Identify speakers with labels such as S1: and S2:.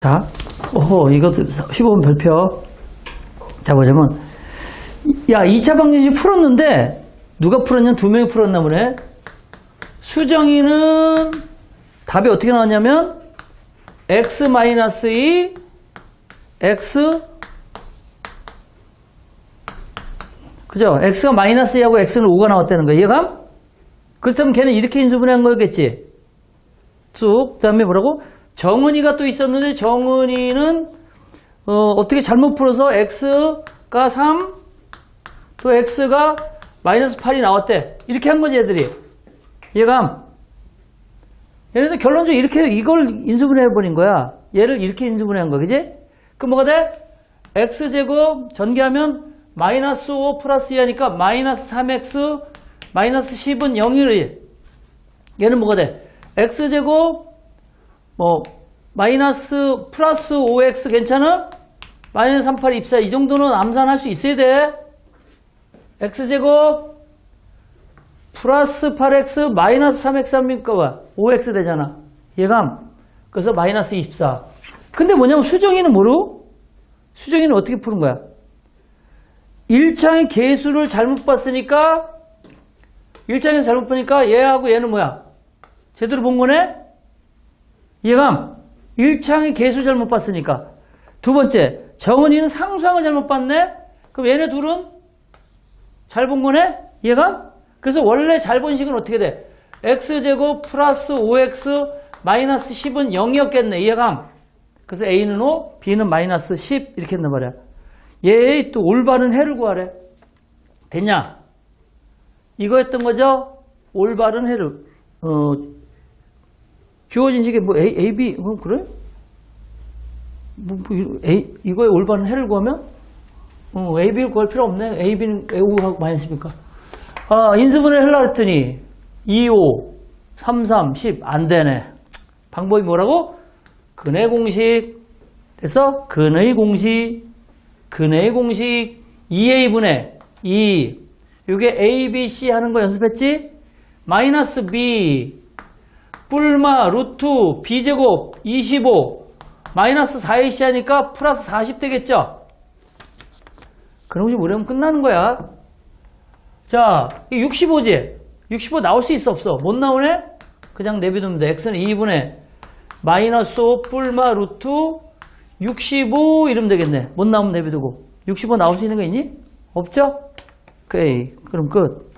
S1: 자, 오호, 이것도 15분 별표. 자, 보자면. 야, 2차 방정식 풀었는데, 누가 풀었냐? 두 명이 풀었나 보네. 수정이는 답이 어떻게 나왔냐면, x-2, x, 그죠? x가 마이너스 2하고 x는 5가 나왔다는 거. 이해감? 그렇다면 걔는 이렇게 인수분해한 거겠지? 쭉. 그 다음에 뭐라고? 정은이가 또 있었는데 정은이는 어, 떻게 잘못 풀어서 x가 3, 또 x가 마이너스 8이 나왔대. 이렇게 한 거지 얘들이. 이해감? 얘네들 결론적으로 이렇게 이걸 인수분해 해 버린 거야. 얘를 이렇게 인수분해 한 거야. 그지? 그럼 뭐가 돼? x제곱 전개하면 마이너스 5 플러스 2 하니까 마이너스 3x 마이너스 10은 0이래. 얘는 뭐가 돼? x제곱 뭐 마이너스 플러스 5x 괜찮아? 마이너스 38 입사 이 정도는 암산할 수 있어야 돼. x제곱 플러스 8x 마이너스 3x 합니까? 5x 되잖아. 예감. 그래서 마이너스 24. 근데 뭐냐면 수정이는 뭐로? 수정이는 어떻게 푸는 거야? 1창의 개수를 잘못 봤으니까 1창에서 잘못 보니까 얘하고 얘는 뭐야? 제대로 본 거네? 이해감? 1창의 개수 잘못 봤으니까. 두 번째, 정은이는 상수항을 잘못 봤네? 그럼 얘네 둘은 잘 본 거네? 이해감? 그래서 원래 잘 본 식은 어떻게 돼? x제곱 플러스 5x 마이너스 10은 0이었겠네. 이해감? 그래서 a는 5, b는 마이너스 10 이렇게 했단 말이야. 얘의 또 올바른 해를 구하래. 됐냐? 이거였던 거죠? 올바른 해를. 어, 주어진 식에 뭐 A, A, B, 어, 그래? 뭐, 뭐 A, 이거에 올바른 해를 구하면? 어, A, B를 구할 필요 없네. A, B는 A5하고 마이너스니까. 아, 인수분해를 하려고 했더니 2, 5, 3, 3, 10. 안 되네. 방법이 뭐라고? 근의 공식. 됐어? 근의 공식. 근의 공식. 2A분의 2. 이게 A, B, C 하는 거 연습했지? 마이너스 B. 뿔마 루트 b제곱 25 마이너스 4ac 하니까 플러스 40 되겠죠? 그런 것이 뭐냐면 끝나는 거야. 자, 65지? 65 나올 수 있어 없어? 못 나오네? 그냥 돼. x는 2분의 마이너스 5 뿔마 루트 65 이러면 되겠네. 못 나오면 내비두고. 65 나올 수 있는 거 있니? 없죠? 오케이. 그럼 끝.